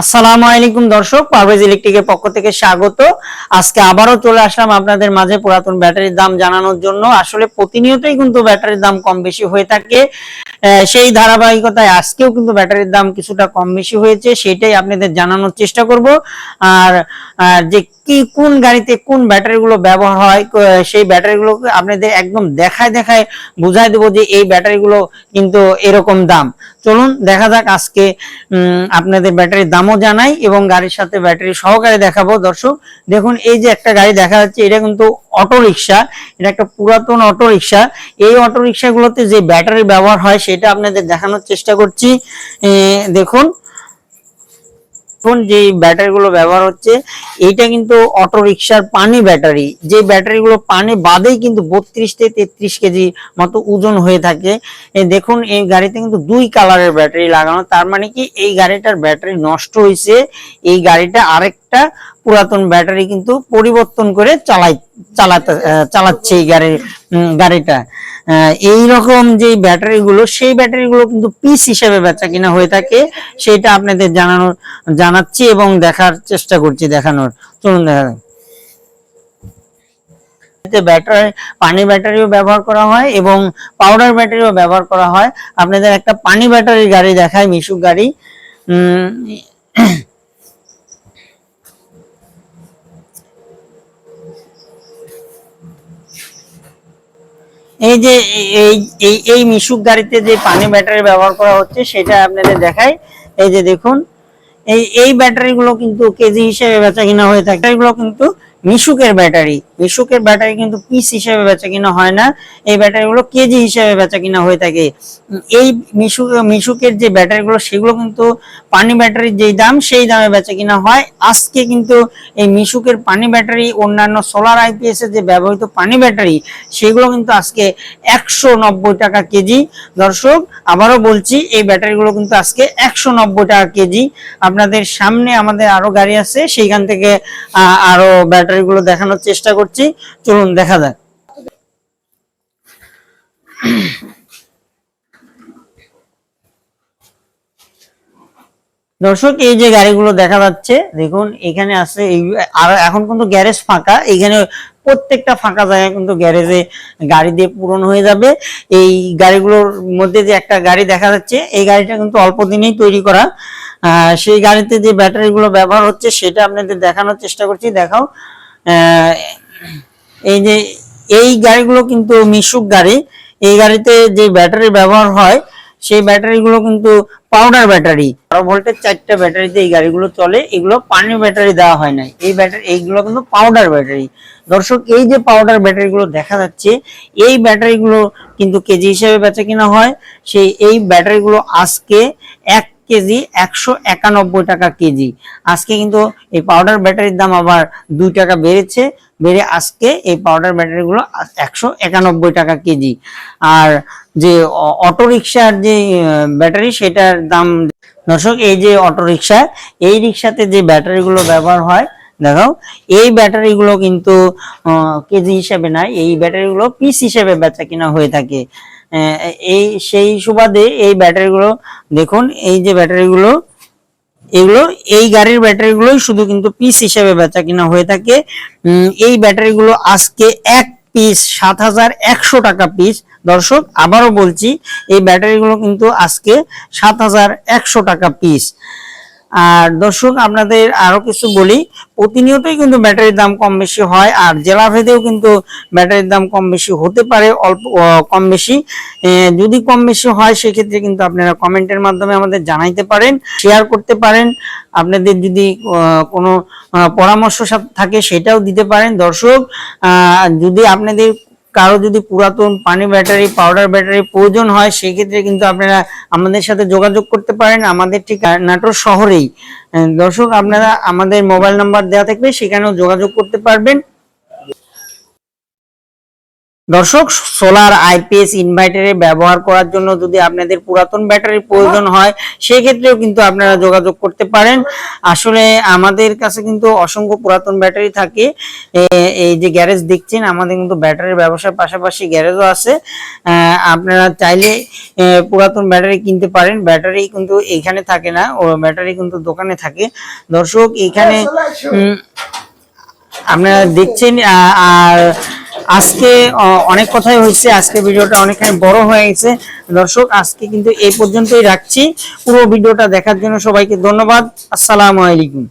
আসসালামু আলাইকুম দর্শক পারভেজ ইলেকট্রিকের পক্ষ থেকে স্বাগত। আজকে আবারও চলে আসলাম আপনাদের মাঝে পুরাতন ব্যাটারির দাম জানানোর জন্য। আসলে প্রতিনিয়তই কিন্তু ব্যাটারির দাম কম বেশি হয়ে থাকে। সেই ধারাবাহিকতায় আজকেও কিন্তু ব্যাটারির দাম কিছুটা কম বেশি হয়েছে, সেটাই আপনাদের জানানোর চেষ্টা করব। আর যে কি কোন গাড়িতে কোন ব্যাটারিগুলো ব্যবহার হয় সেই ব্যাটারিগুলো আপনাদের একদম দেখায় দেখায় বুঝাই দেবো যে এই ব্যাটারিগুলো কিন্তু এরকম দাম। চলুন দেখা যাক আজকে আপনাদের ব্যাটারির দামও জানাই এবং গাড়ির সাথে ব্যাটারি সহকারে দেখাবো। দর্শক, দেখুন এই যে একটা গাড়ি দেখা যাচ্ছে, এটা কিন্তু অটো রিক্সা এটা একটা পুরাতন অটো রিক্সা এই অটো রিক্সাগুলোতে যে ব্যাটারি ব্যবহার হয়, সেটা আপনাদের দেখানোর চেষ্টা করছি। দেখুন এখন যে ব্যাটারিগুলো ব্যবহার হচ্ছে, এইটা কিন্তু অটো রিক্সার পানি ব্যাটারি। যে ব্যাটারিগুলো পানি বাদেই কিন্তু বত্রিশ থেকে তেত্রিশ কেজি মতো ওজন হয়ে থাকে। দেখুন, এই গাড়িতে কিন্তু দুই কালারের ব্যাটারি লাগানো। তার মানে কি, এই গাড়িটার ব্যাটারি নষ্ট হয়েছে। এই গাড়িটা আরেকটা পুরাতন ব্যাটারি কিন্তু পরিবর্তন করে চালাই চালাতে চালাচ্ছে এই গাড়ির উম, গাড়িটা। এই রকম যে ব্যাটারিগুলো সেই ব্যাটারিগুলো কিন্তু পিস হিসেবে বেচা কিনা হয়ে থাকে সেটা আপনাদের জানানোর জানাচ্ছি এবং দেখার চেষ্টা করছি দেখানোর। চলুন দেখা ব্যাটারি পানি ব্যাটারিও ব্যবহার করা হয় এবং পাউডার ব্যাটারিও ব্যবহার করা হয়। আপনাদের একটা পানি ব্যাটারির গাড়ি দেখায় মিশুক গাড়ি। এই যে এই- এই এই মিশুক গাড়িতে যে পানি ব্যাটারি ব্যবহার করা হচ্ছে, সেটা আপনাদের দেখাই। এই যে দেখুন, এই এই ব্যাটারি গুলো কিন্তু কেজি হিসেবে বেচা কিনা হয়ে থাকে। এগুলো কিন্তু মিশুকের ব্যাটারি। মিশুকের ব্যাটারি কিন্তু পিস হিসেবে বেচা কিনা হয় না, এই ব্যাটারি গুলো কেজি হিসেবে বেচা কিনা হয়ে থাকে। এই মিশুক মিশুকের যে ব্যাটারি গুলো সেগুলো কিন্তু পানি ব্যাটারির যেই দাম, সেই দামে বেচা কিনা হয়। আজকে কিন্তু এই মিশুকের পানি ব্যাটারি, অন্যান্য সোলার আইপিএস এর যে ব্যবহৃত পানি ব্যাটারি, সেগুলো কিন্তু আজকে একশো নব্বই টাকা কেজি। দর্শক, আবারও বলছি, এই ব্যাটারিগুলো কিন্তু আজকে একশো নব্বই টাকা কেজি। আপনাদের সামনে আমাদের আরও গাড়ি আছে, সেইখান থেকে আরও ব্যাটারিগুলো দেখানোর চেষ্টা করছি। চলুন, দেখা যাক। দর্শক, এই যে গাড়িগুলো দেখা যাচ্ছে, দেখুন, এখানে আছে আর এখন কিন্তু গ্যারেজ ফাঁকা। এখানে প্রত্যেকটা ফাঁকা জায়গায় কিন্তু গ্যারেজে গাড়ি দিয়ে পূরণ হয়ে যাবে। এই গাড়িগুলোর মধ্যে যে একটা গাড়ি দেখা যাচ্ছে, এই গাড়িটা কিন্তু অল্প দিনেই তৈরি করা। সেই গাড়িতে যে ব্যাটারিগুলো ব্যবহার হচ্ছে, সেটা আপনাদের দেখানোর চেষ্টা করছি। দেখাও। এই যে, এই গাড়িগুলো কিন্তু মিশুক গাড়ি। এই গাড়িতে যে ব্যাটারি ব্যবহার হয়, সেই ব্যাটারিগুলো কিন্তু পাউডার ব্যাটারি বারো ভোল্টের চারটা ব্যাটারিতে এই গাড়িগুলো চলে, এগুলো পানি ব্যাটারি দেওয়া হয় না এই ব্যাটারি এইগুলো কিন্তু পাউডার ব্যাটারি দর্শক, এই যে পাউডার ব্যাটারিগুলো দেখা যাচ্ছে, এই ব্যাটারিগুলো কিন্তু কেজি হিসেবে বেচা কিনা হয়। সেই, এই ব্যাটারিগুলো আজকে এক কেজি একশো একানব্বই টাকা কেজি। আজকে কিন্তু এই পাউডার ব্যাটারির দাম আবার দুই টাকা বেড়েছে। বেড়ে আজকে এই পাউডার ব্যাটারিগুলো একশো একানব্বই টাকা কেজি। আর যে অটো রিক্সার যে ব্যাটারি সেটার দাম দর্শক, এই যে অটো রিক্সা এই রিক্সাতে যে ব্যাটারিগুলো ব্যবহার হয় দেখাও এই ব্যাটারিগুলো কিন্তু কেজি হিসেবে না এই ব্যাটারিগুলো পিস হিসেবে বেচা কিনা হয়ে থাকে। এই সেই সুবাদে এই ব্যাটারিগুলো, দেখুন, এই যে ব্যাটারিগুলো, এগুলো, এই গাড়ির ব্যাটারিগুলোই শুধু কিন্তু পিস হিসেবে বেচা কিনা হয়ে থাকে। এই ব্যাটারিগুলো আজকে এক পিস সাত হাজার একশো টাকা পিস দর্শক, আবারও বলছি, এই ব্যাটারিগুলো কিন্তু আজকে সাত হাজার একশো টাকা পিস আর দর্শক, আপনাদের আরও কিছু বলি। প্রতিনিয়তই কিন্তু ব্যাটারির দাম কম বেশি হয় আর জেলা ভেদেও কিন্তু ব্যাটারির দাম কম বেশি হতে পারে, অল্প কম বেশি। যদি কম বেশি হয়, সেক্ষেত্রে কিন্তু আপনারা কমেন্টের মাধ্যমে আমাদের জানাইতে পারেন শেয়ার করতে পারেন। আপনাদের যদি কোনো পরামর্শ থাকে, সেটাও দিতে পারেন। দর্শক যদি আপনাদের কারও যদি পুরাতন পানি ব্যাটারি, পাউডার ব্যাটারি প্রয়োজন হয়, সেক্ষেত্রে কিন্তু আপনারা আমাদের সাথে যোগাযোগ করতে পারেন। আমাদের ঠিক নাটোর শহরেই। দর্শক, আপনারা আমাদের মোবাইল নাম্বার দেওয়া থাকবে সেখানেও যোগাযোগ করতে পারবেন। দর্শক সোলার আইপিএস ইনভার্টারে ব্যবহার করার জন্য যদি আপনাদের পুরাতন ব্যাটারির প্রয়োজন হয় সেক্ষেত্রেও কিন্তু আপনারা যোগাযোগ করতে পারেন। আসলে আমাদের কাছে কিন্তু অসংখ্য পুরাতন ব্যাটারি থাকে। এই যে গ্যারেজ দেখছেন আমাদের কিন্তু ব্যাটারির ব্যবসার পাশাপাশি গ্যারেজও আছে। আপনারা চাইলে পুরাতন ব্যাটারি কিনতে পারেন। ব্যাটারি কিন্তু এখানে থাকে না ও ব্যাটারি কিন্তু দোকানে থাকে। দর্শক এখানে আপনারা দেখছেন আর আজকে অনেক কথাই হয়েছে। আজকে ভিডিওটা অনেকখানি বড় হয়ে গেছে। দর্শক, আজকে কিন্তু এই পর্যন্তই রাখছি। পুরো ভিডিওটা দেখার জন্য সবাইকে ধন্যবাদ। আসসালামু আলাইকুম।